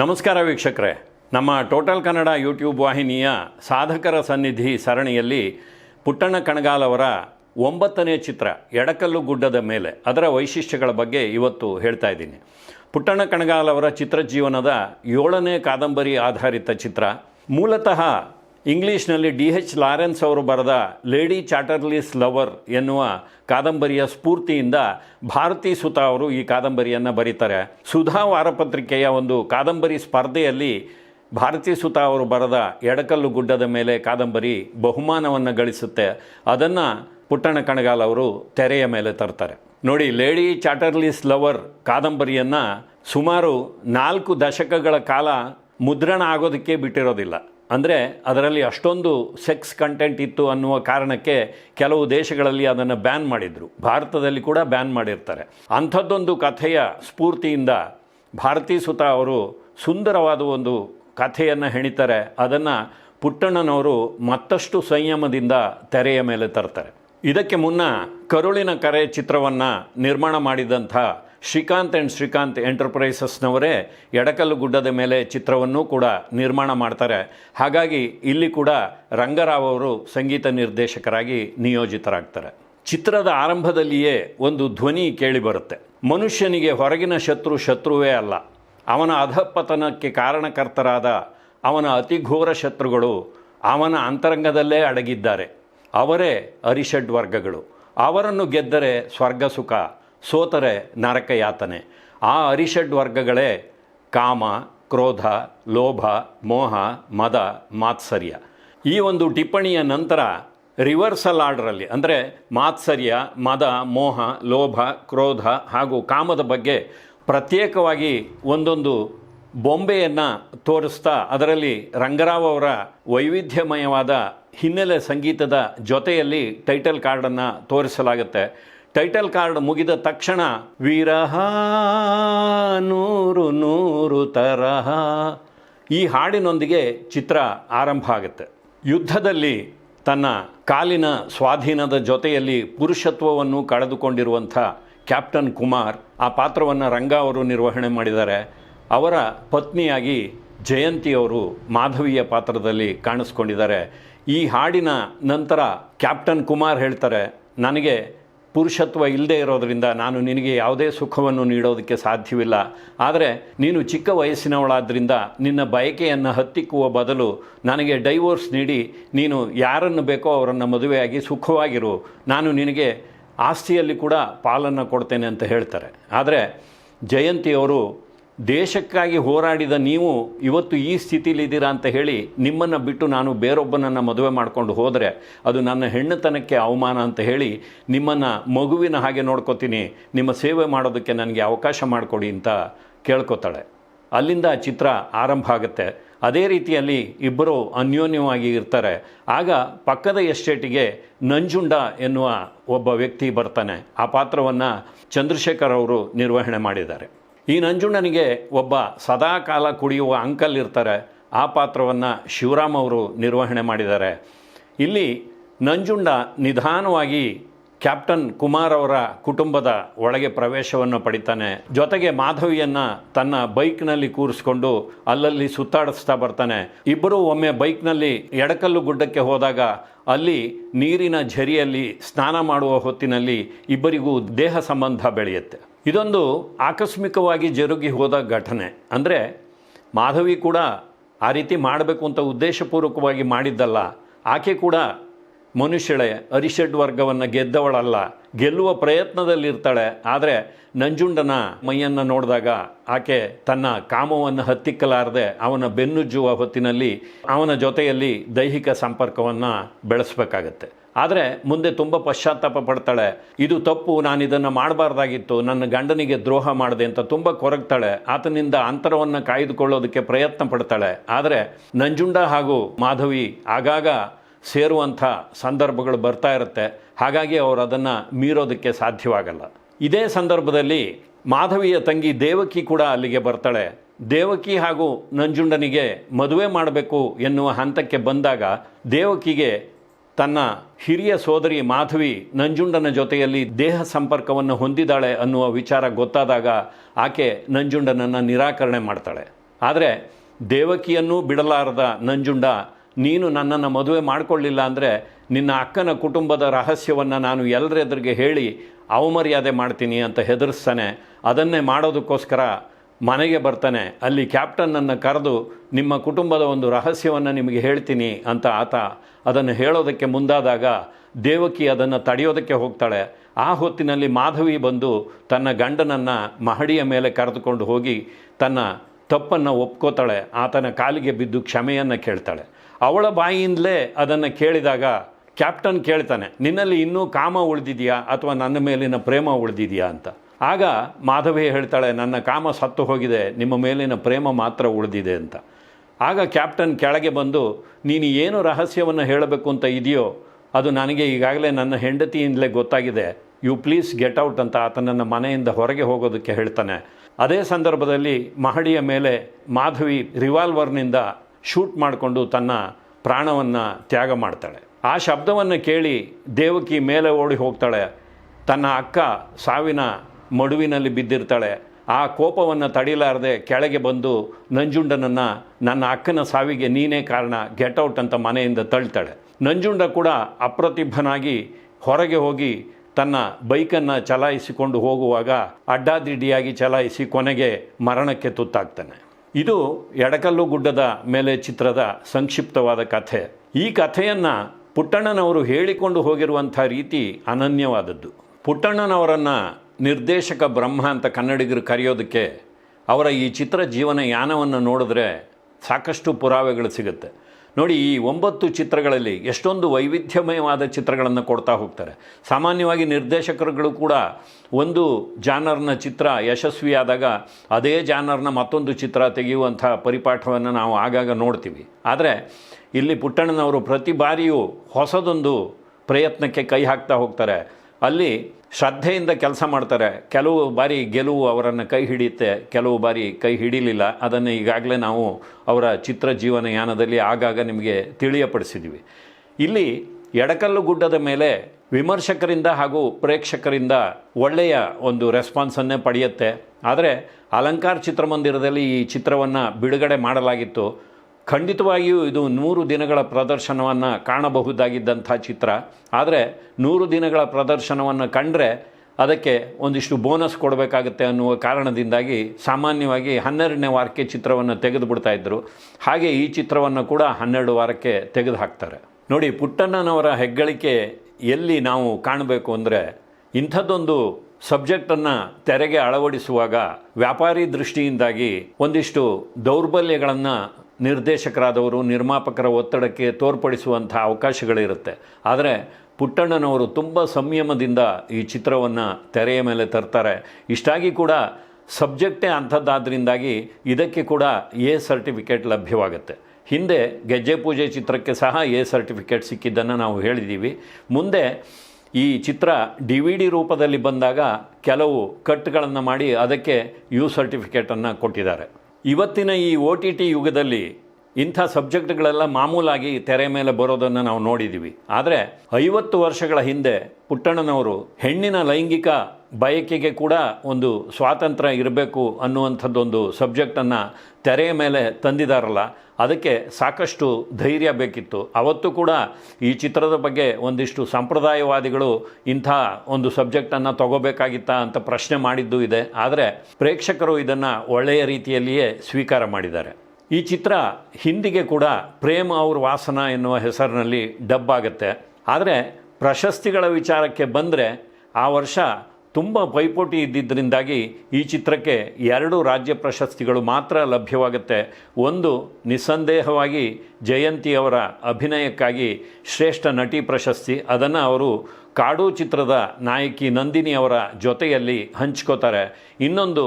ನಮಸ್ಕಾರ ವೀಕ್ಷಕರೇ. ನಮ್ಮ ಟೋಟಲ್ ಕನ್ನಡ ಯೂಟ್ಯೂಬ್ ವಾಹಿನಿಯ ಸಾಧಕರ ಸನ್ನಿಧಿ ಸರಣಿಯಲ್ಲಿ ಪುಟ್ಟಣ್ಣ ಕಣಗಾಲ್ ಅವರ ಒಂಬತ್ತನೇ ಚಿತ್ರ, ಎಡಕಲ್ಲು ಗುಡ್ಡದ ಮೇಲೆ, ಅದರ ವೈಶಿಷ್ಟ್ಯಗಳ ಬಗ್ಗೆ ಇವತ್ತು ಹೇಳ್ತಾ ಇದ್ದೀನಿ. ಪುಟ್ಟಣ್ಣ ಕಣಗಾಲ್ ಅವರ ಚಿತ್ರಜೀವನದ ಏಳನೇ ಕಾದಂಬರಿ ಆಧಾರಿತ ಚಿತ್ರ, ಮೂಲತಃ ಇಂಗ್ಲೀಷ್ನಲ್ಲಿ ಡಿ ಎಚ್ ಲಾರೆನ್ಸ್ ಅವರು ಬರೆದ ಲೇಡಿ ಚಾಟರ್ಲಿಸ್ ಲವರ್ ಎನ್ನುವ ಕಾದಂಬರಿಯ ಸ್ಫೂರ್ತಿಯಿಂದ ಭಾರತಿ ಸುತ ಅವರು ಈ ಕಾದಂಬರಿಯನ್ನು ಬರೀತಾರೆ. ಸುಧಾ ವಾರಪತ್ರಿಕೆಯ ಒಂದು ಕಾದಂಬರಿ ಸ್ಪರ್ಧೆಯಲ್ಲಿ ಭಾರತಿ ಸುತ ಅವರು ಬರೆದ ಎಡಕಲ್ಲು ಗುಡ್ಡದ ಮೇಲೆ ಕಾದಂಬರಿ ಬಹುಮಾನವನ್ನು ಗಳಿಸುತ್ತೆ. ಅದನ್ನು ಪುಟ್ಟಣ ಕಣಗಾಲ್ ಅವರು ತೆರೆಯ ಮೇಲೆ ತರ್ತಾರೆ. ನೋಡಿ, ಲೇಡಿ ಚಾಟರ್ಲಿಸ್ ಲವರ್ ಕಾದಂಬರಿಯನ್ನು ಸುಮಾರು ನಾಲ್ಕು ದಶಕಗಳ ಕಾಲ ಮುದ್ರಣ ಆಗೋದಕ್ಕೆ ಬಿಟ್ಟಿರೋದಿಲ್ಲ. ಅಂದರೆ ಅದರಲ್ಲಿ ಅಷ್ಟೊಂದು ಸೆಕ್ಸ್ ಕಂಟೆಂಟ್ ಇತ್ತು ಅನ್ನುವ ಕಾರಣಕ್ಕೆ ಕೆಲವು ದೇಶಗಳಲ್ಲಿ ಅದನ್ನು ಬ್ಯಾನ್ ಮಾಡಿದರು. ಭಾರತದಲ್ಲಿ ಕೂಡ ಬ್ಯಾನ್ ಮಾಡಿರ್ತಾರೆ. ಅಂಥದ್ದೊಂದು ಕಥೆಯ ಸ್ಫೂರ್ತಿಯಿಂದ ಭಾರತೀ ಸುತ ಅವರು ಸುಂದರವಾದ ಒಂದು ಕಥೆಯನ್ನು ಹೆಣಿತಾರೆ. ಅದನ್ನು ಪುಟ್ಟಣ್ಣನವರು ಮತ್ತಷ್ಟು ಸಂಯಮದಿಂದ ತೆರೆಯ ಮೇಲೆ ತರ್ತಾರೆ. ಇದಕ್ಕೆ ಮುನ್ನ ಕರುಳಿನ ಕರೆ ಚಿತ್ರವನ್ನು ನಿರ್ಮಾಣ ಮಾಡಿದಂಥ ಶ್ರೀಕಾಂತ್ ಆ್ಯಂಡ್ ಶ್ರೀಕಾಂತ್ ಎಂಟರ್ಪ್ರೈಸಸ್ನವರೇ ಎಡಕಲ್ಲು ಗುಡ್ಡದ ಮೇಲೆ ಚಿತ್ರವನ್ನು ಕೂಡ ನಿರ್ಮಾಣ ಮಾಡ್ತಾರೆ. ಹಾಗಾಗಿ ಇಲ್ಲಿ ಕೂಡ ರಂಗರಾವ್ ಅವರು ಸಂಗೀತ ನಿರ್ದೇಶಕರಾಗಿ ನಿಯೋಜಿತರಾಗ್ತಾರೆ. ಚಿತ್ರದ ಆರಂಭದಲ್ಲಿಯೇ ಒಂದು ಧ್ವನಿ ಕೇಳಿಬರುತ್ತೆ ಮನುಷ್ಯನಿಗೆ ಹೊರಗಿನ ಶತ್ರು ಶತ್ರುವೇ ಅಲ್ಲ. ಅವನ ಅಧಪತನಕ್ಕೆ ಕಾರಣಕರ್ತರಾದ ಅವನ ಅತಿಘೋರ ಶತ್ರುಗಳು ಅವನ ಅಂತರಂಗದಲ್ಲೇ ಅಡಗಿದ್ದಾರೆ. ಅವರೇ ಅರಿಷಡ್ ವರ್ಗಗಳು. ಅವರನ್ನು ಗೆದ್ದರೆ ಸ್ವರ್ಗ ಸುಖ ಸೋತರೆ ನರಕ ಯಾತನೆ ಆ ಅರಿಷಡ್ ವರ್ಗಗಳೇ ಕಾಮ, ಕ್ರೋಧ, ಲೋಭ, ಮೋಹ, ಮದ, ಮಾತ್ಸರ್ಯ. ಈ ಒಂದು ಟಿಪ್ಪಣಿಯ ನಂತರ ರಿವರ್ಸಲ್ ಆರ್ಡ್ರಲ್ಲಿ ಅಂದರೆ ಮಾತ್ಸರ್ಯ, ಮದ, ಮೋಹ, ಲೋಭ, ಕ್ರೋಧ ಹಾಗೂ ಕಾಮದ ಬಗ್ಗೆ ಪ್ರತ್ಯೇಕವಾಗಿ ಒಂದೊಂದು ಬೊಂಬೆಯನ್ನು ತೋರಿಸ್ತಾ ಅದರಲ್ಲಿ ರಂಗರಾವ್ ಅವರ ವೈವಿಧ್ಯಮಯವಾದ ಹಿನ್ನೆಲೆ ಸಂಗೀತದ ಜೊತೆಯಲ್ಲಿ ಟೈಟಲ್ ಕಾರ್ಡನ್ನು ತೋರಿಸಲಾಗುತ್ತೆ. ಟೈಟಲ್ ಕಾರ್ಡ್ ಮುಗಿದ ತಕ್ಷಣ, ವಿರಹ ನೂರು ನೂರು ತರಹ. ಈ ಹಾಡಿನೊಂದಿಗೆ ಚಿತ್ರ ಆರಂಭ ಆಗುತ್ತೆ. ಯುದ್ಧದಲ್ಲಿ ತನ್ನ ಕಾಲಿನ ಸ್ವಾಧೀನದ ಜೊತೆಯಲ್ಲಿ ಪುರುಷತ್ವವನ್ನು ಕಳೆದುಕೊಂಡಿರುವಂಥ ಕ್ಯಾಪ್ಟನ್ ಕುಮಾರ್, ಆ ಪಾತ್ರವನ್ನು ರಂಗ ಅವರು ನಿರ್ವಹಣೆ ಮಾಡಿದ್ದಾರೆ. ಅವರ ಪತ್ನಿಯಾಗಿ ಜಯಂತಿಯವರು ಮಾಧವಿಯ ಪಾತ್ರದಲ್ಲಿ ಕಾಣಿಸ್ಕೊಂಡಿದ್ದಾರೆ. ಈ ಹಾಡಿನ ನಂತರ ಕ್ಯಾಪ್ಟನ್ ಕುಮಾರ್ ಹೇಳ್ತಾರೆ, ನನಗೆ ಪುರುಷತ್ವ ಇಲ್ಲದೆ ಇರೋದರಿಂದ ನಾನು ನಿನಗೆ ಯಾವುದೇ ಸುಖವನ್ನು ನೀಡೋದಕ್ಕೆ ಸಾಧ್ಯವಿಲ್ಲ. ಆದರೆ ನೀನು ಚಿಕ್ಕ ವಯಸ್ಸಿನವಳಾದ್ದರಿಂದ ನಿನ್ನ ಬಯಕೆಯನ್ನು ಹತ್ತಿಕ್ಕುವ ಬದಲು ನನಗೆ ಡೈವೋರ್ಸ್ ನೀಡಿ, ನೀನು ಯಾರನ್ನು ಬೇಕೋ ಅವರನ್ನು ಮದುವೆಯಾಗಿ ಸುಖವಾಗಿರು. ನಾನು ನಿನಗೆ ಆಸ್ತಿಯಲ್ಲಿ ಕೂಡ ಪಾಲನ್ನು ಕೊಡ್ತೇನೆ ಅಂತ ಹೇಳ್ತಾರೆ. ಆದರೆ ಜಯಂತಿಯವರು ದೇಶಕ್ಕಾಗಿ ಹೋರಾಡಿದ ನೀವು ಇವತ್ತು ಈ ಸ್ಥಿತಿಲಿದ್ದೀರಾ ಅಂತ ಹೇಳಿ ನಿಮ್ಮನ್ನು ಬಿಟ್ಟು ನಾನು ಬೇರೊಬ್ಬನನ್ನು ಮದುವೆ ಮಾಡಿಕೊಂಡು ಹೋದರೆ ಅದು ನನ್ನ ಹೆಣ್ಣುತನಕ್ಕೆ ಅವಮಾನ ಅಂತ ಹೇಳಿ ನಿಮ್ಮನ್ನು ಮಗುವಿನ ಹಾಗೆ ನೋಡ್ಕೋತೀನಿ, ನಿಮ್ಮ ಸೇವೆ ಮಾಡೋದಕ್ಕೆ ನನಗೆ ಅವಕಾಶ ಮಾಡಿಕೊಡಿ ಅಂತ ಕೇಳ್ಕೊತಾಳೆ. ಅಲ್ಲಿಂದ ಚಿತ್ರ ಆರಂಭ ಆಗುತ್ತೆ. ಅದೇ ರೀತಿಯಲ್ಲಿ ಇಬ್ಬರು ಅನ್ಯೋನ್ಯವಾಗಿ ಇರ್ತಾರೆ. ಆಗ ಪಕ್ಕದ ಎಸ್ಟೇಟಿಗೆ ನಂಜುಂಡ ಎನ್ನುವ ಒಬ್ಬ ವ್ಯಕ್ತಿ ಬರ್ತಾನೆ. ಆ ಪಾತ್ರವನ್ನು ಚಂದ್ರಶೇಖರ್ ಅವರು ನಿರ್ವಹಣೆ ಮಾಡಿದ್ದಾರೆ. ಈ ನಂಜುಂಡನಿಗೆ ಒಬ್ಬ ಸದಾಕಾಲ ಕುಡಿಯುವ ಅಂಕಲ್ ಇರ್ತಾರೆ. ಆ ಪಾತ್ರವನ್ನು ಶಿವರಾಮ್ ಅವರು ನಿರ್ವಹಣೆ ಮಾಡಿದ್ದಾರೆ. ಇಲ್ಲಿ ನಂಜುಂಡ ನಿಧಾನವಾಗಿ ಕ್ಯಾಪ್ಟನ್ ಕುಮಾರ್ ಅವರ ಕುಟುಂಬದ ಒಳಗೆ ಪ್ರವೇಶವನ್ನು ಪಡಿತಾನೆ. ಜೊತೆಗೆ ಮಾಧವಿಯನ್ನು ತನ್ನ ಬೈಕ್ನಲ್ಲಿ ಕೂರಿಸ್ಕೊಂಡು ಅಲ್ಲಲ್ಲಿ ಸುತ್ತಾಡಿಸ್ತಾ ಬರ್ತಾನೆ. ಇಬ್ಬರು ಒಮ್ಮೆ ಬೈಕ್ನಲ್ಲಿ ಎಡಕಲ್ಲು ಗುಡ್ಡಕ್ಕೆ ಹೋದಾಗ ಅಲ್ಲಿ ನೀರಿನ ಝರಿಯಲ್ಲಿ ಸ್ನಾನ ಮಾಡುವ ಹೊತ್ತಿನಲ್ಲಿ ಇಬ್ಬರಿಗೂ ದೇಹ ಸಂಬಂಧ ಬೆಳೆಯುತ್ತೆ. ಇದೊಂದು ಆಕಸ್ಮಿಕವಾಗಿ ಜರುಗಿ ಹೋದ ಘಟನೆ. ಅಂದರೆ ಮಾಧವಿ ಕೂಡ ಆ ರೀತಿ ಮಾಡಬೇಕು ಅಂತ ಉದ್ದೇಶಪೂರ್ವಕವಾಗಿ ಮಾಡಿದ್ದಲ್ಲ. ಆಕೆ ಕೂಡ ಮನುಷ್ಯಳೆ, ಅರಿಷಡ್ ವರ್ಗವನ್ನು ಗೆದ್ದವಳಲ್ಲ. ಗೆಲ್ಲುವ ಪ್ರಯತ್ನದಲ್ಲಿರ್ತಾಳೆ. ಆದರೆ ನಂಜುಂಡನ ಮೈಯನ್ನು ನೋಡಿದಾಗ ಆಕೆ ತನ್ನ ಕಾಮವನ್ನು ಹತ್ತಿಕ್ಕಲಾರದೆ ಅವನ ಬೆನ್ನುಜ್ಜುವ ಹೊತ್ತಿನಲ್ಲಿ ಅವನ ಜೊತೆಯಲ್ಲಿ ದೈಹಿಕ ಸಂಪರ್ಕವನ್ನು ಬೆಳೆಸಬೇಕಾಗತ್ತೆ. ಆದರೆ ಮುಂದೆ ತುಂಬ ಪಶ್ಚಾತ್ತಾಪ ಪಡ್ತಾಳೆ. ಇದು ತಪ್ಪು, ನಾನು ಇದನ್ನು ಮಾಡಬಾರ್ದಾಗಿತ್ತು, ನನ್ನ ಗಂಡನಿಗೆ ದ್ರೋಹ ಮಾಡಿದೆ ಅಂತ ತುಂಬ ಕೊರಗ್ತಾಳೆ. ಆತನಿಂದ ಅಂತರವನ್ನು ಕಾಯ್ದುಕೊಳ್ಳೋದಕ್ಕೆ ಪ್ರಯತ್ನ ಪಡ್ತಾಳೆ. ಆದರೆ ನಂಜುಂಡ ಹಾಗೂ ಮಾಧವಿ ಆಗಾಗ ಸೇರುವಂಥ ಸಂದರ್ಭಗಳು ಬರ್ತಾ ಇರುತ್ತೆ. ಹಾಗಾಗಿ ಅವರು ಅದನ್ನು ಮೀರೋದಕ್ಕೆ ಸಾಧ್ಯವಾಗಲ್ಲ. ಇದೇ ಸಂದರ್ಭದಲ್ಲಿ ಮಾಧವಿಯ ತಂಗಿ ದೇವಕಿ ಕೂಡ ಅಲ್ಲಿಗೆ ಬರ್ತಾಳೆ. ದೇವಕಿ ಹಾಗೂ ನಂಜುಂಡನಿಗೆ ಮದುವೆ ಮಾಡಬೇಕು ಎನ್ನುವ ಹಂತಕ್ಕೆ ಬಂದಾಗ ದೇವಕಿಗೆ ತನ್ನ ಹಿರಿಯ ಸೋದರಿ ಮಾಧವಿ ನಂಜುಂಡನ ಜೊತೆಯಲ್ಲಿ ದೇಹ ಸಂಪರ್ಕವನ್ನು ಹೊಂದಿದ್ದಾಳೆ ಅನ್ನುವ ವಿಚಾರ ಗೊತ್ತಾದಾಗ ಆಕೆ ನಂಜುಂಡನನ್ನು ನಿರಾಕರಣೆ ಮಾಡ್ತಾಳೆ. ಆದರೆ ದೇವಕಿಯನ್ನೂ ಬಿಡಲಾರದ ನಂಜುಂಡ, ನೀನು ನನ್ನನ್ನು ಮದುವೆ ಮಾಡಿಕೊಳ್ಳಿಲ್ಲ ಅಂದರೆ ನಿನ್ನ ಅಕ್ಕನ ಕುಟುಂಬದ ರಹಸ್ಯವನ್ನು ನಾನು ಎಲ್ಲರೆದುರಿಗೆ ಹೇಳಿ ಅವಮರ್ಯಾದೆ ಮಾಡ್ತೀನಿ ಅಂತ ಹೆದರಿಸ್ತಾನೆ. ಅದನ್ನೇ ಮಾಡೋದಕ್ಕೋಸ್ಕರ ಮನೆಗೆ ಬರ್ತಾನೆ. ಅಲ್ಲಿ ಕ್ಯಾಪ್ಟನ್ನನ್ನು ಕರೆದು, ನಿಮ್ಮ ಕುಟುಂಬದ ಒಂದು ರಹಸ್ಯವನ್ನು ನಿಮಗೆ ಹೇಳ್ತೀನಿ ಅಂತ ಆತ ಅದನ್ನು ಹೇಳೋದಕ್ಕೆ ಮುಂದಾದಾಗ ದೇವಕಿ ಅದನ್ನು ತಡೆಯೋದಕ್ಕೆ ಹೋಗ್ತಾಳೆ. ಆ ಹೊತ್ತಿನಲ್ಲಿ ಮಾಧವಿ ಬಂದು ತನ್ನ ಗಂಡನನ್ನು ಮಹಡಿಯ ಮೇಲೆ ಕರೆದುಕೊಂಡು ಹೋಗಿ ತನ್ನ ತಪ್ಪನ್ನು ಒಪ್ಕೋತಾಳೆ. ಆತನ ಕಾಲಿಗೆ ಬಿದ್ದು ಕ್ಷಮೆಯನ್ನು ಕೇಳ್ತಾಳೆ. ಅವಳ ಬಾಯಿಯಿಂದಲೇ ಅದನ್ನು ಕೇಳಿದಾಗ ಕ್ಯಾಪ್ಟನ್ ಕೇಳ್ತಾನೆ, ನಿನ್ನಲ್ಲಿ ಇನ್ನೂ ಕಾಮ ಉಳಿದಿದೆಯಾ ಅಥವಾ ನನ್ನ ಮೇಲಿನ ಪ್ರೇಮ ಉಳಿದಿದೆಯಾ? ಅಂತ. ಆಗ ಮಾಧವಿ ಹೇಳ್ತಾಳೆ, ನನ್ನ ಕಾಮ ಸತ್ತು ಹೋಗಿದೆ, ನಿಮ್ಮ ಮೇಲಿನ ಪ್ರೇಮ ಮಾತ್ರ ಉಳಿದಿದೆ ಅಂತ. ಆಗ ಕ್ಯಾಪ್ಟನ್ ಕೆಳಗೆ ಬಂದು, ನೀನು ಏನು ರಹಸ್ಯವನ್ನು ಹೇಳಬೇಕು ಅಂತ ಇದೆಯೋ, ಅದು ನನಗೆ ಈಗಾಗಲೇ ನನ್ನ ಹೆಂಡತಿಯಿಂದಲೇ ಗೊತ್ತಾಗಿದೆ. ಯು ಪ್ಲೀಸ್ ಗೆಟ್ ಔಟ್ ಅಂತ ಆತನನ್ನು ಮನೆಯಿಂದ ಹೊರಗೆ ಹೋಗೋದಕ್ಕೆ ಹೇಳ್ತಾನೆ. ಅದೇ ಸಂದರ್ಭದಲ್ಲಿ ಮಹಡಿಯ ಮೇಲೆ ಮಾಧವಿ ರಿವಾಲ್ವರ್ನಿಂದ ಶೂಟ್ ಮಾಡಿಕೊಂಡು ತನ್ನ ಪ್ರಾಣವನ್ನು ತ್ಯಾಗ ಮಾಡ್ತಾಳೆ. ಆ ಶಬ್ದವನ್ನು ಕೇಳಿ ದೇವಕಿ ಮೇಲೆ ಓಡಿ ಹೋಗ್ತಾಳೆ. ತನ್ನ ಅಕ್ಕ ಸಾವಿನ ಮಡುವಿನಲ್ಲಿ ಬಿದ್ದಿರ್ತಾಳೆ. ಆ ಕೋಪವನ್ನು ತಡಿಲಾರದೆ ಕೆಳಗೆ ಬಂದು ನಂಜುಂಡನನ್ನು ನನ್ನ ಅಕ್ಕನ ಸಾವಿಗೆ ನೀನೇ ಕಾರಣ ಗೆಟ್ ಔಟ್ ಅಂತ ಮನೆಯಿಂದ ತಳ್ತಾಳೆ. ನಂಜುಂಡ ಕೂಡ ಅಪ್ರತಿಭನಾಗಿ ಹೊರಗೆ ಹೋಗಿ ತನ್ನ ಬೈಕನ್ನು ಚಲಾಯಿಸಿಕೊಂಡು ಹೋಗುವಾಗ ಅಡ್ಡಾದಿಡ್ಡಿಯಾಗಿ ಚಲಾಯಿಸಿ ಕೊನೆಗೆ ಮರಣಕ್ಕೆ ತುತ್ತಾಗ್ತಾನೆ. ಇದು ಎಡಕಲ್ಲು ಗುಡ್ಡದ ಮೇಲೆ ಚಿತ್ರದ ಸಂಕ್ಷಿಪ್ತವಾದ ಕಥೆ. ಈ ಕಥೆಯನ್ನು ಪುಟ್ಟಣ್ಣನವರು ಹೇಳಿಕೊಂಡು ಹೋಗಿರುವಂಥ ರೀತಿ ಅನನ್ಯವಾದದ್ದು. ಪುಟ್ಟಣ್ಣನವರನ್ನು ನಿರ್ದೇಶಕ ಬ್ರಹ್ಮ ಅಂತ ಕನ್ನಡಿಗರು ಕರೆಯೋದಕ್ಕೆ ಅವರ ಈ ಚಿತ್ರ ಜೀವನ ಯಾನವನ್ನು ನೋಡಿದ್ರೆ ಸಾಕಷ್ಟು ಪುರಾವೆಗಳು ಸಿಗುತ್ತೆ. ನೋಡಿ, ಈ ಒಂಬತ್ತು ಚಿತ್ರಗಳಲ್ಲಿ ಎಷ್ಟೊಂದು ವೈವಿಧ್ಯಮಯವಾದ ಚಿತ್ರಗಳನ್ನು ಕೊಡ್ತಾ ಹೋಗ್ತಾರೆ. ಸಾಮಾನ್ಯವಾಗಿ ನಿರ್ದೇಶಕರುಗಳು ಕೂಡ ಒಂದು ಜಾನರ್ನ ಚಿತ್ರ ಯಶಸ್ವಿಯಾದಾಗ ಅದೇ ಜಾನರ್ನ ಮತ್ತೊಂದು ಚಿತ್ರ ತೆಗೆಯುವಂಥ ಪರಿಪಾಠವನ್ನು ನಾವು ಆಗಾಗ ನೋಡ್ತೀವಿ. ಆದರೆ ಇಲ್ಲಿ ಪುಟ್ಟಣ್ಣನವರು ಪ್ರತಿ ಬಾರಿಯೂ ಹೊಸದೊಂದು ಪ್ರಯತ್ನಕ್ಕೆ ಕೈ ಹಾಕ್ತಾ ಹೋಗ್ತಾರೆ. ಅಲ್ಲಿ ಶ್ರದ್ಧೆಯಿಂದ ಕೆಲಸ ಮಾಡ್ತಾರೆ. ಕೆಲವು ಬಾರಿ ಗೆಲುವು ಅವರನ್ನು ಕೈ ಹಿಡಿಯುತ್ತೆ. ಕೆಲವು ಬಾರಿ ಕೈ ಹಿಡಿಲಿಲ್ಲ. ಅದನ್ನು ಈಗಾಗಲೇ ನಾವು ಅವರ ಚಿತ್ರ ಜೀವನ ಯಾನದಲ್ಲಿ ಆಗಾಗ ನಿಮಗೆ ತಿಳಿಯಪಡಿಸಿದ್ವಿ. ಇಲ್ಲಿ ಎಡಕಲ್ಲು ಗುಡ್ಡದ ಮೇಲೆ ವಿಮರ್ಶಕರಿಂದ ಹಾಗೂ ಪ್ರೇಕ್ಷಕರಿಂದ ಒಳ್ಳೆಯ ಒಂದು ರೆಸ್ಪಾನ್ಸನ್ನೇ ಪಡೆಯುತ್ತೆ. ಆದರೆ ಅಲಂಕಾರ್ ಚಿತ್ರಮಂದಿರದಲ್ಲಿ ಈ ಚಿತ್ರವನ್ನು ಬಿಡುಗಡೆ ಮಾಡಲಾಗಿತ್ತು. ಖಂಡಿತವಾಗಿಯೂ ಇದು ನೂರು ದಿನಗಳ ಪ್ರದರ್ಶನವನ್ನು ಕಾಣಬಹುದಾಗಿದ್ದಂಥ ಚಿತ್ರ. ಆದರೆ ನೂರು ದಿನಗಳ ಪ್ರದರ್ಶನವನ್ನು ಕಂಡರೆ ಅದಕ್ಕೆ ಒಂದಿಷ್ಟು ಬೋನಸ್ ಕೊಡಬೇಕಾಗುತ್ತೆ ಅನ್ನುವ ಕಾರಣದಿಂದಾಗಿ ಸಾಮಾನ್ಯವಾಗಿ ಹನ್ನೆರಡನೇ ವಾರಕ್ಕೆ ಚಿತ್ರವನ್ನು ತೆಗೆದು ಬಿಡ್ತಾ ಇದ್ದರು ಹಾಗೆ ಈ ಚಿತ್ರವನ್ನು ಕೂಡ ಹನ್ನೆರಡು ವಾರಕ್ಕೆ ತೆಗೆದು ಹಾಕ್ತಾರೆ ನೋಡಿ, ಪುಟ್ಟಣ್ಣನವರ ಹೆಗ್ಗಳಿಕೆ ಎಲ್ಲಿ ನಾವು ಕಾಣಬೇಕು ಅಂದರೆ ಇಂಥದ್ದೊಂದು ಸಬ್ಜೆಕ್ಟನ್ನು ತೆರೆಗೆ ಅಳವಡಿಸುವಾಗ ವ್ಯಾಪಾರಿ ದೃಷ್ಟಿಯಿಂದಾಗಿ ಒಂದಿಷ್ಟು ದೌರ್ಬಲ್ಯಗಳನ್ನು ನಿರ್ದೇಶಕರಾದವರು, ನಿರ್ಮಾಪಕರ ಒತ್ತಡಕ್ಕೆ ತೋರ್ಪಡಿಸುವಂಥ ಅವಕಾಶಗಳಿರುತ್ತೆ. ಆದರೆ ಪುಟ್ಟಣ್ಣನವರು ತುಂಬ ಸಂಯಮದಿಂದ ಈ ಚಿತ್ರವನ್ನು ತೆರೆಯ ಮೇಲೆ ತರ್ತಾರೆ. ಇಷ್ಟಾಗಿ ಕೂಡ ಸಬ್ಜೆಕ್ಟೇ ಅಂಥದ್ದಾದ್ರಿಂದಾಗಿ ಇದಕ್ಕೆ ಕೂಡ ಎ ಸರ್ಟಿಫಿಕೇಟ್ ಲಭ್ಯವಾಗುತ್ತೆ. ಹಿಂದೆ ಗೆಜ್ಜೆ ಪೂಜೆ ಚಿತ್ರಕ್ಕೆ ಸಹ ಎ ಸರ್ಟಿಫಿಕೇಟ್ ಸಿಕ್ಕಿದ್ದನ್ನು ನಾವು ಹೇಳಿದ್ದೀವಿ. ಮುಂದೆ ಈ ಚಿತ್ರ ಡಿ ವಿ ಡಿ ರೂಪದಲ್ಲಿ ಬಂದಾಗ ಕೆಲವು ಕಟ್ಗಳನ್ನು ಮಾಡಿ ಅದಕ್ಕೆ ಯು ಸರ್ಟಿಫಿಕೇಟನ್ನು ಕೊಟ್ಟಿದ್ದಾರೆ. ಇವತ್ತಿನ ಈ ಒ ಟಿ ಟಿ ಯುಗದಲ್ಲಿ ಇಂಥ ಸಬ್ಜೆಕ್ಟ್ಗಳೆಲ್ಲ ಮಾಮೂಲಾಗಿ ತೆರೆ ಮೇಲೆ ಬರೋದನ್ನು ನಾವು ನೋಡಿದ್ದೀವಿ ಆದರೆ ಐವತ್ತು ವರ್ಷಗಳ ಹಿಂದೆ ಪುಟ್ಟಣ್ಣನವರು ಹೆಣ್ಣಿನ ಲೈಂಗಿಕ ಬಯಕೆಗೆ ಕೂಡ ಒಂದು ಸ್ವಾತಂತ್ರ್ಯ ಇರಬೇಕು ಅನ್ನುವಂಥದ್ದೊಂದು ಸಬ್ಜೆಕ್ಟನ್ನು ತೆರೆಯ ಮೇಲೆ ತಂದಿದಾರಲ್ಲ, ಅದಕ್ಕೆ ಸಾಕಷ್ಟು ಧೈರ್ಯ ಬೇಕಿತ್ತು. ಅವತ್ತು ಕೂಡ ಈ ಚಿತ್ರದ ಬಗ್ಗೆ ಒಂದಿಷ್ಟು ಸಂಪ್ರದಾಯವಾದಿಗಳು ಇಂಥ ಒಂದು ಸಬ್ಜೆಕ್ಟನ್ನು ತಗೋಬೇಕಾಗಿತ್ತಾ ಅಂತ ಪ್ರಶ್ನೆ ಮಾಡಿದ್ದು ಇದೆ. ಆದರೆ ಪ್ರೇಕ್ಷಕರು ಇದನ್ನು ಒಳ್ಳೆಯ ರೀತಿಯಲ್ಲಿಯೇ ಸ್ವೀಕಾರ ಮಾಡಿದ್ದಾರೆ. ಈ ಚಿತ್ರ ಹಿಂದಿಗೆ ಕೂಡ ಪ್ರೇಮ್ ಅವ್ರ ವಾಸನ ಎನ್ನುವ ಹೆಸರಿನಲ್ಲಿ ಡಬ್ ಆಗುತ್ತೆ. ಆದರೆ ಪ್ರಶಸ್ತಿಗಳ ವಿಚಾರಕ್ಕೆ ಬಂದರೆ ಆ ವರ್ಷ ತುಂಬ ಪೈಪೋಟಿ ಇದ್ದಿದ್ದರಿಂದಾಗಿ ಈ ಚಿತ್ರಕ್ಕೆ ಎರಡು ರಾಜ್ಯ ಪ್ರಶಸ್ತಿಗಳು ಮಾತ್ರ ಲಭ್ಯವಾಗುತ್ತೆ. ಒಂದು ನಿಸ್ಸಂದೇಹವಾಗಿ ಜಯಂತಿಯವರ ಅಭಿನಯಕ್ಕಾಗಿ ಶ್ರೇಷ್ಠ ನಟಿ ಪ್ರಶಸ್ತಿ. ಅದನ್ನು ಅವರು ಕಾಡು ಚಿತ್ರದ ನಾಯಕಿ ನಂದಿನಿ ಅವರ ಜೊತೆಯಲ್ಲಿ ಹಂಚ್ಕೋತಾರೆ. ಇನ್ನೊಂದು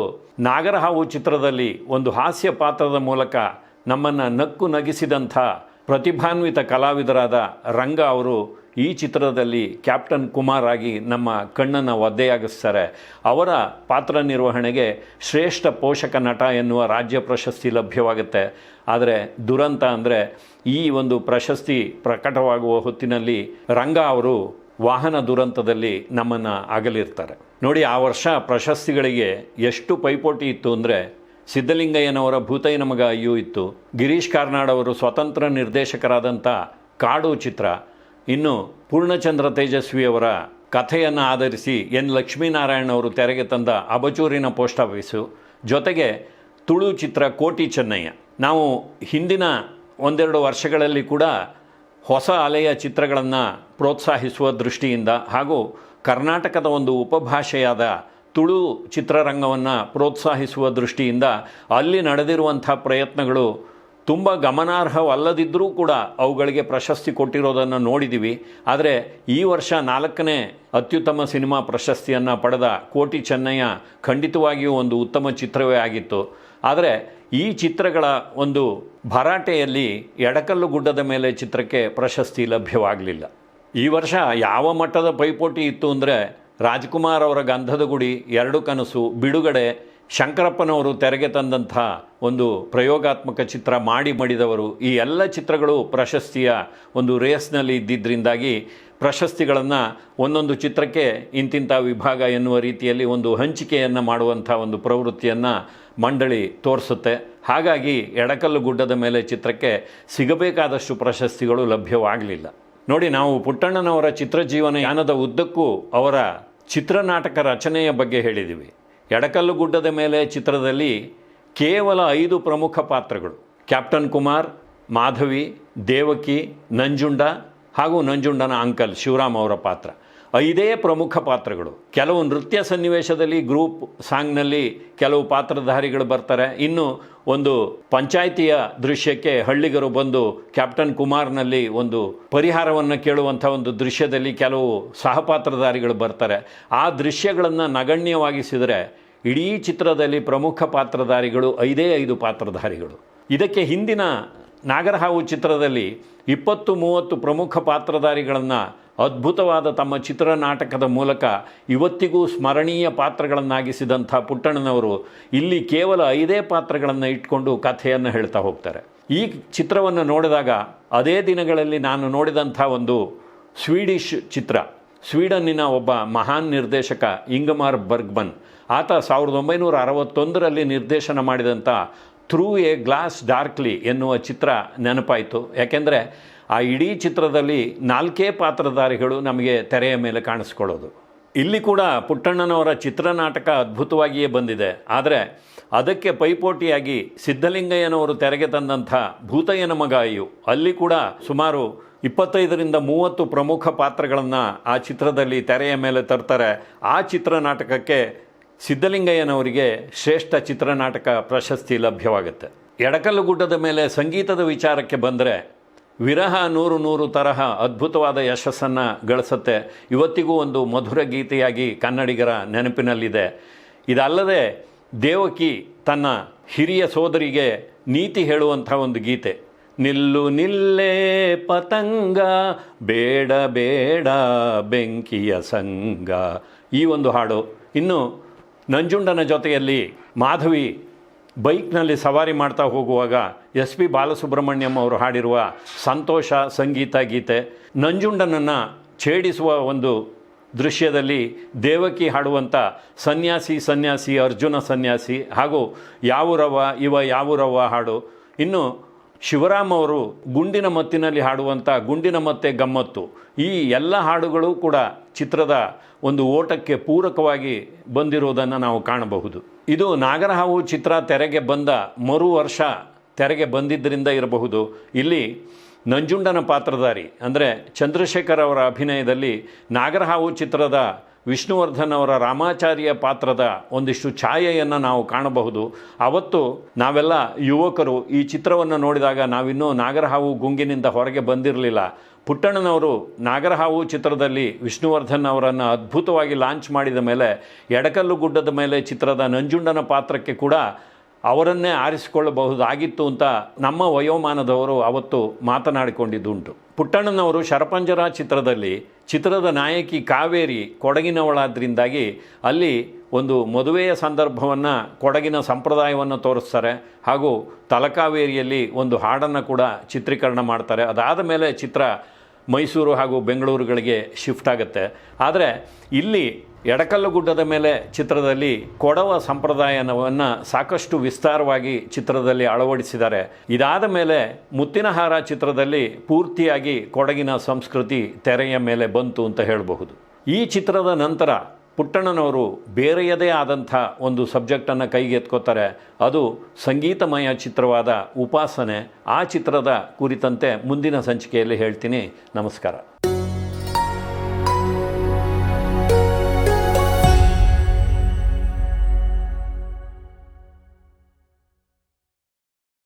ನಾಗರಹಾವು ಚಿತ್ರದಲ್ಲಿ ಒಂದು ಹಾಸ್ಯ ಪಾತ್ರದ ಮೂಲಕ ನಮ್ಮನ್ನು ನಕ್ಕು ನಗಿಸಿದಂಥ ಪ್ರತಿಭಾನ್ವಿತ ಕಲಾವಿದರಾದ ರಂಗ ಅವರು ಈ ಚಿತ್ರದಲ್ಲಿ ಕ್ಯಾಪ್ಟನ್ ಕುಮಾರ್ ಆಗಿ ನಮ್ಮ ಕಣ್ಣನ್ನು ಒದ್ದೆಯಾಗಿಸ್ತಾರೆ. ಅವರ ಪಾತ್ರ ನಿರ್ವಹಣೆಗೆ ಶ್ರೇಷ್ಠ ಪೋಷಕ ನಟ ಎನ್ನುವ ರಾಜ್ಯ ಪ್ರಶಸ್ತಿ ಲಭ್ಯವಾಗುತ್ತೆ. ಆದರೆ ದುರಂತ ಅಂದರೆ ಈ ಒಂದು ಪ್ರಶಸ್ತಿ ಪ್ರಕಟವಾಗುವ ಹೊತ್ತಿನಲ್ಲಿ ರಂಗ ಅವರು ವಾಹನ ದುರಂತದಲ್ಲಿ ನಮ್ಮನ್ನು ಅಗಲಿರ್ತಾರೆ. ನೋಡಿ, ಆ ವರ್ಷ ಪ್ರಶಸ್ತಿಗಳಿಗೆ ಎಷ್ಟು ಪೈಪೋಟಿ ಇತ್ತು ಅಂದರೆ ಸಿದ್ದಲಿಂಗಯ್ಯನವರ ಭೂತಯ್ಯ ನಮಗ ಅಯ್ಯೂ ಇತ್ತು. ಗಿರೀಶ್ ಕಾರ್ನಾಡ್ ಅವರು ಸ್ವತಂತ್ರ ನಿರ್ದೇಶಕರಾದಂಥ ಕಾಡು ಚಿತ್ರ, ಇನ್ನು ಪೂರ್ಣಚಂದ್ರ ತೇಜಸ್ವಿಯವರ ಕಥೆಯನ್ನು ಆಧರಿಸಿ ಎನ್ ಲಕ್ಷ್ಮೀನಾರಾಯಣ ಅವರು ತೆರೆಗೆ ತಂದ ಅಬಚೂರಿನ ಪೋಸ್ಟ್ ಆಫೀಸು. ಜೊತೆಗೆ ತುಳು ಚಿತ್ರ ಕೋಟಿ ಚೆನ್ನಯ್ಯ. ನಾವು ಹಿಂದಿನ ಒಂದೆರಡು ವರ್ಷಗಳಲ್ಲಿ ಕೂಡ ಹೊಸ ಅಲೆಯ ಚಿತ್ರಗಳನ್ನು ಪ್ರೋತ್ಸಾಹಿಸುವ ದೃಷ್ಟಿಯಿಂದ ಹಾಗೂ ಕರ್ನಾಟಕದ ಒಂದು ಉಪಭಾಷೆಯಾದ ತುಳು ಚಿತ್ರರಂಗವನ್ನು ಪ್ರೋತ್ಸಾಹಿಸುವ ದೃಷ್ಟಿಯಿಂದ ಅಲ್ಲಿ ನಡೆದಿರುವಂಥ ಪ್ರಯತ್ನಗಳು ತುಂಬ ಗಮನಾರ್ಹವಲ್ಲದಿದ್ದರೂ ಕೂಡ ಅವುಗಳಿಗೆ ಪ್ರಶಸ್ತಿ ಕೊಟ್ಟಿರೋದನ್ನು ನೋಡಿದ್ದೀವಿ ಆದರೆ ಈ ವರ್ಷ ನಾಲ್ಕನೇ ಅತ್ಯುತ್ತಮ ಸಿನಿಮಾ ಪ್ರಶಸ್ತಿಯನ್ನು ಪಡೆದ ಕೋಟಿ ಚೆನ್ನಯ್ಯ ಖಂಡಿತವಾಗಿಯೂ ಒಂದು ಉತ್ತಮ ಚಿತ್ರವೇ ಆಗಿತ್ತು. ಆದರೆ ಈ ಚಿತ್ರಗಳ ಒಂದು ಭರಾಟೆಯಲ್ಲಿ ಎಡಕಲ್ಲು ಗುಡ್ಡದ ಮೇಲೆ ಚಿತ್ರಕ್ಕೆ ಪ್ರಶಸ್ತಿ ಲಭ್ಯವಾಗಲಿಲ್ಲ. ಈ ವರ್ಷ ಯಾವ ಮಟ್ಟದ ಪೈಪೋಟಿ ಇತ್ತು ಅಂದರೆ ರಾಜ್ಕುಮಾರ್ ಅವರ ಗಂಧದ ಗುಡಿ, ಎರಡು ಕನಸು, ಬಿಡುಗಡೆ ಶಂಕರಪ್ಪನವರು ತೆರೆಗೆ ತಂದಂಥ ಒಂದು ಪ್ರಯೋಗಾತ್ಮಕ ಚಿತ್ರ ಮಾಡಿ ಮಡಿದವರು, ಈ ಎಲ್ಲ ಚಿತ್ರಗಳು ಪ್ರಶಸ್ತಿಯ ಒಂದು ರೇಸ್ನಲ್ಲಿ ಇದ್ದಿದ್ದರಿಂದಾಗಿ ಪ್ರಶಸ್ತಿಗಳನ್ನು ಒಂದೊಂದು ಚಿತ್ರಕ್ಕೆ ಇಂತಿಂಥ ವಿಭಾಗ ಎನ್ನುವ ರೀತಿಯಲ್ಲಿ ಒಂದು ಹಂಚಿಕೆಯನ್ನು ಮಾಡುವಂಥ ಒಂದು ಪ್ರವೃತ್ತಿಯನ್ನು ಮಂಡಳಿ ತೋರಿಸುತ್ತೆ. ಹಾಗಾಗಿ ಎಡಕಲ್ಲು ಗುಡ್ಡದ ಮೇಲೆ ಚಿತ್ರಕ್ಕೆ ಸಿಗಬೇಕಾದಷ್ಟು ಪ್ರಶಸ್ತಿಗಳು ಲಭ್ಯವಾಗಲಿಲ್ಲ. ನೋಡಿ, ನಾವು ಪುಟ್ಟಣ್ಣನವರ ಚಿತ್ರಜೀವನ ಯಾನದ ಉದ್ದಕ್ಕೂ ಅವರ ಚಿತ್ರನಾಟಕ ರಚನೆಯ ಬಗ್ಗೆ ಹೇಳಿದ್ದೀವಿ. ಎಡಕಲ್ಲು ಗುಡ್ಡದ ಮೇಲೆ ಚಿತ್ರದಲ್ಲಿ ಕೇವಲ ಐದು ಪ್ರಮುಖ ಪಾತ್ರಗಳು. ಕ್ಯಾಪ್ಟನ್ ಕುಮಾರ್, ಮಾಧವಿ, ದೇವಕಿ, ನಂಜುಂಡ ಹಾಗೂ ನಂಜುಂಡನ ಅಂಕಲ್ ಶಿವರಾಮ್ ಅವರ ಪಾತ್ರ. ಐದೇ ಪ್ರಮುಖ ಪಾತ್ರಗಳು. ಕೆಲವು ನೃತ್ಯ ಸನ್ನಿವೇಶದಲ್ಲಿ ಗ್ರೂಪ್ ಸಾಂಗ್ನಲ್ಲಿ ಕೆಲವು ಪಾತ್ರಧಾರಿಗಳು ಬರ್ತಾರೆ. ಇನ್ನು ಒಂದು ಪಂಚಾಯಿತಿಯ ದೃಶ್ಯಕ್ಕೆ ಹಳ್ಳಿಗರು ಬಂದು ಕ್ಯಾಪ್ಟನ್ ಕುಮಾರ್ನಲ್ಲಿ ಒಂದು ಪರಿಹಾರವನ್ನು ಕೇಳುವಂಥ ಒಂದು ದೃಶ್ಯದಲ್ಲಿ ಕೆಲವು ಸಹಪಾತ್ರಧಾರಿಗಳು ಬರ್ತಾರೆ. ಆ ದೃಶ್ಯಗಳನ್ನು ನಗಣ್ಯವಾಗಿಸಿದರೆ ಇಡೀ ಚಿತ್ರದಲ್ಲಿ ಪ್ರಮುಖ ಪಾತ್ರಧಾರಿಗಳು ಐದೇ ಐದು ಪಾತ್ರಧಾರಿಗಳು. ಇದಕ್ಕೆ ಹಿಂದಿನ ನಾಗರಹಾವು ಚಿತ್ರದಲ್ಲಿ ಇಪ್ಪತ್ತು ಮೂವತ್ತು ಪ್ರಮುಖ ಪಾತ್ರಧಾರಿಗಳನ್ನು ಅದ್ಭುತವಾದ ತಮ್ಮ ಚಿತ್ರನಾಟಕದ ಮೂಲಕ ಇವತ್ತಿಗೂ ಸ್ಮರಣೀಯ ಪಾತ್ರಗಳನ್ನಾಗಿಸಿದಂಥ ಪುಟ್ಟಣ್ಣನವರು ಇಲ್ಲಿ ಕೇವಲ ಐದೇ ಪಾತ್ರಗಳನ್ನು ಇಟ್ಕೊಂಡು ಕಥೆಯನ್ನು ಹೇಳ್ತಾ ಹೋಗ್ತಾರೆ. ಈ ಚಿತ್ರವನ್ನು ನೋಡಿದಾಗ ಅದೇ ದಿನಗಳಲ್ಲಿ ನಾನು ನೋಡಿದಂಥ ಒಂದು ಸ್ವೀಡಿಷ್ ಚಿತ್ರ. ಸ್ವೀಡನ್ನಿನ ಒಬ್ಬ ಮಹಾನ್ ನಿರ್ದೇಶಕ ಇಂಗಮಾರ್ ಬರ್ಗ್ಬನ್ ಆತ ಸಾವಿರದ ಒಂಬೈನೂರ ಅರವತ್ತೊಂದರಲ್ಲಿ ನಿರ್ದೇಶನ ಮಾಡಿದಂಥ ಥ್ರೂ ಎ ಗ್ಲಾಸ್ ಡಾರ್ಕ್ಲಿ ಎನ್ನುವ ಚಿತ್ರ ನೆನಪಾಯಿತು. ಯಾಕೆಂದರೆ ಆ ಇಡೀ ಚಿತ್ರದಲ್ಲಿ ನಾಲ್ಕೇ ಪಾತ್ರಧಾರಿಗಳು ನಮಗೆ ತೆರೆಯ ಮೇಲೆ ಕಾಣಿಸ್ಕೊಳ್ಳೋದು. ಇಲ್ಲಿ ಕೂಡ ಪುಟ್ಟಣ್ಣನವರ ಚಿತ್ರನಾಟಕ ಅದ್ಭುತವಾಗಿಯೇ ಬಂದಿದೆ. ಆದರೆ ಅದಕ್ಕೆ ಪೈಪೋಟಿಯಾಗಿ ಸಿದ್ಧಲಿಂಗಯ್ಯನವರು ತೆರೆಗೆ ತಂದಂಥ ಭೂತಯ್ಯನ ಮಗ ಅಯ್ಯು ಅಲ್ಲಿ ಕೂಡ ಸುಮಾರು ಇಪ್ಪತ್ತೈದರಿಂದ ಮೂವತ್ತು ಪ್ರಮುಖ ಪಾತ್ರಗಳನ್ನು ಆ ಚಿತ್ರದಲ್ಲಿ ತೆರೆಯ ಮೇಲೆ ತರ್ತಾರೆ. ಆ ಚಿತ್ರನಾಟಕಕ್ಕೆ ಸಿದ್ಧಲಿಂಗಯ್ಯನವರಿಗೆ ಶ್ರೇಷ್ಠ ಚಿತ್ರನಾಟಕ ಪ್ರಶಸ್ತಿ ಲಭ್ಯವಾಗುತ್ತೆ. ಎಡಕಲ್ಲು ಗುಡ್ಡದ ಮೇಲೆ ಸಂಗೀತದ ವಿಚಾರಕ್ಕೆ ಬಂದರೆ ವಿರಹ ನೂರು ನೂರು ತರಹ ಅದ್ಭುತವಾದ ಯಶಸ್ಸನ್ನು ಗಳಿಸುತ್ತೆ. ಇವತ್ತಿಗೂ ಒಂದು ಮಧುರ ಗೀತೆಯಾಗಿ ಕನ್ನಡಿಗರ ನೆನಪಿನಲ್ಲಿದೆ. ಇದಲ್ಲದೆ ದೇವಕಿ ತನ್ನ ಹಿರಿಯ ಸೋದರಿಗೆ ನೀತಿ ಹೇಳುವಂಥ ಒಂದು ಗೀತೆ. ನಿಲ್ಲು ನಿಲ್ಲೇ ಪತಂಗ, ಬೇಡ ಬೇಡ ಬೆಂಕಿಯ ಸಂಗ. ಈ ಒಂದು ಹಾಡು. ಇನ್ನು ನಂಜುಂಡನ ಜೊತೆಯಲ್ಲಿ ಮಾಧವಿ ಬೈಕ್ನಲ್ಲಿ ಸವಾರಿ ಮಾಡ್ತಾ ಹೋಗುವಾಗ ಎಸ್ ಪಿ ಬಾಲಸುಬ್ರಹ್ಮಣ್ಯಂ ಅವರು ಹಾಡಿರುವ ಸಂತೋಷ ಸಂಗೀತ ಗೀತೆ ನಂಜುಂಡನನ್ನು ಛೇಡಿಸುವ ಒಂದು ದೃಶ್ಯದಲ್ಲಿ ದೇವಕಿ ಹಾಡುವಂಥ ಸನ್ಯಾಸಿ ಸನ್ಯಾಸಿ, ಅರ್ಜುನ ಸನ್ಯಾಸಿ ಹಾಗೂ ಯಾವುರವ ಇವ ಯಾವುರವ ಹಾಡು. ಇನ್ನು ಶಿವರಾಮ್ ಅವರು ಗುಂಡಿನ ಮತ್ತಿನಲ್ಲಿ ಹಾಡುವಂಥ ಗುಂಡಿನ ಮತ್ತೆ ಗಮ್ಮತ್ತು. ಈ ಎಲ್ಲ ಹಾಡುಗಳು ಕೂಡ ಚಿತ್ರದ ಒಂದು ಓಟಕ್ಕೆ ಪೂರಕವಾಗಿ ಬಂದಿರುವುದನ್ನು ನಾವು ಕಾಣಬಹುದು. ಇದು ನಾಗರಹಾವು ಚಿತ್ರ ತೆರೆಗೆ ಬಂದ ಮರು ವರ್ಷ ತೆರೆಗೆ ಬಂದಿದ್ದರಿಂದ ಇರಬಹುದು. ಇಲ್ಲಿ ನಂಜುಂಡನ ಪಾತ್ರಧಾರಿ, ಅಂದರೆ ಚಂದ್ರಶೇಖರ್ ಅವರ ಅಭಿನಯದಲ್ಲಿ ನಾಗರಹಾವು ಚಿತ್ರದ ವಿಷ್ಣುವರ್ಧನ್ ಅವರ ರಾಮಾಚಾರ್ಯ ಪಾತ್ರದ ಒಂದಿಷ್ಟು ಛಾಯೆಯನ್ನು ನಾವು ಕಾಣಬಹುದು. ಅವತ್ತು ನಾವೆಲ್ಲ ಯುವಕರು ಈ ಚಿತ್ರವನ್ನು ನೋಡಿದಾಗ ನಾವಿನ್ನೂ ನಾಗರಹಾವು ಗುಂಗಿನಿಂದ ಹೊರಗೆ ಬಂದಿರಲಿಲ್ಲ. ಪುಟ್ಟಣ್ಣನವರು ನಾಗರಹಾವು ಚಿತ್ರದಲ್ಲಿ ವಿಷ್ಣುವರ್ಧನ್ ಅವರನ್ನು ಅದ್ಭುತವಾಗಿ ಲಾಂಚ್ ಮಾಡಿದ ಮೇಲೆ ಎಡಕಲ್ಲು ಗುಡ್ಡದ ಮೇಲೆ ಚಿತ್ರದ ನಂಜುಂಡನ ಪಾತ್ರಕ್ಕೆ ಕೂಡ ಅವರನ್ನೇ ಆರಿಸಿಕೊಳ್ಳಬಹುದಾಗಿತ್ತು ಅಂತ ನಮ್ಮ ವಯೋಮಾನದವರು ಅವತ್ತು ಮಾತನಾಡಿಕೊಂಡಿದ್ದುಂಟು. ಪುಟ್ಟಣ್ಣನವರು ಶರಪಂಜರ ಚಿತ್ರದಲ್ಲಿ ಚಿತ್ರದ ನಾಯಕಿ ಕಾವೇರಿ ಕೊಡಗಿನವಳಾದ್ರಿಂದಾಗಿ ಅಲ್ಲಿ ಒಂದು ಮದುವೆಯ ಸಂದರ್ಭವನ್ನು, ಕೊಡಗಿನ ಸಂಪ್ರದಾಯವನ್ನು ತೋರಿಸ್ತಾರೆ. ಹಾಗೂ ತಲಕಾವೇರಿಯಲ್ಲಿ ಒಂದು ಹಾಡನ್ನು ಕೂಡ ಚಿತ್ರೀಕರಣ ಮಾಡ್ತಾರೆ. ಅದಾದ ಮೇಲೆ ಚಿತ್ರ ಮೈಸೂರು ಹಾಗೂ ಬೆಂಗಳೂರುಗಳಿಗೆ ಶಿಫ್ಟ್ ಆಗುತ್ತೆ. ಆದರೆ ಇಲ್ಲಿ ಎಡಕಲ್ಲು ಗುಡ್ಡದ ಮೇಲೆ ಚಿತ್ರದಲ್ಲಿ ಕೊಡವ ಸಂಪ್ರದಾಯವನ್ನು ಸಾಕಷ್ಟು ವಿಸ್ತಾರವಾಗಿ ಚಿತ್ರದಲ್ಲಿ ಅಳವಡಿಸಿದ್ದಾರೆ. ಇದಾದ ಮೇಲೆ ಮುತ್ತಿನಹಾರ ಚಿತ್ರದಲ್ಲಿ ಪೂರ್ತಿಯಾಗಿ ಕೊಡಗಿನ ಸಂಸ್ಕೃತಿ ತೆರೆಯ ಮೇಲೆ ಬಂತು ಅಂತ ಹೇಳಬಹುದು. ಈ ಚಿತ್ರದ ನಂತರ ಪುಟ್ಟಣ್ಣನವರು ಬೇರೆಯದೇ ಆದಂಥ ಒಂದು ಸಬ್ಜೆಕ್ಟನ್ನು ಕೈಗೆತ್ಕೋತಾರೆ. ಅದು ಸಂಗೀತಮಯ ಚಿತ್ರವಾದ ಉಪಾಸನೆ. ಆ ಚಿತ್ರದ ಕುರಿತಂತೆ ಮುಂದಿನ ಸಂಚಿಕೆಯಲ್ಲಿ ಹೇಳ್ತೀನಿ. ನಮಸ್ಕಾರ.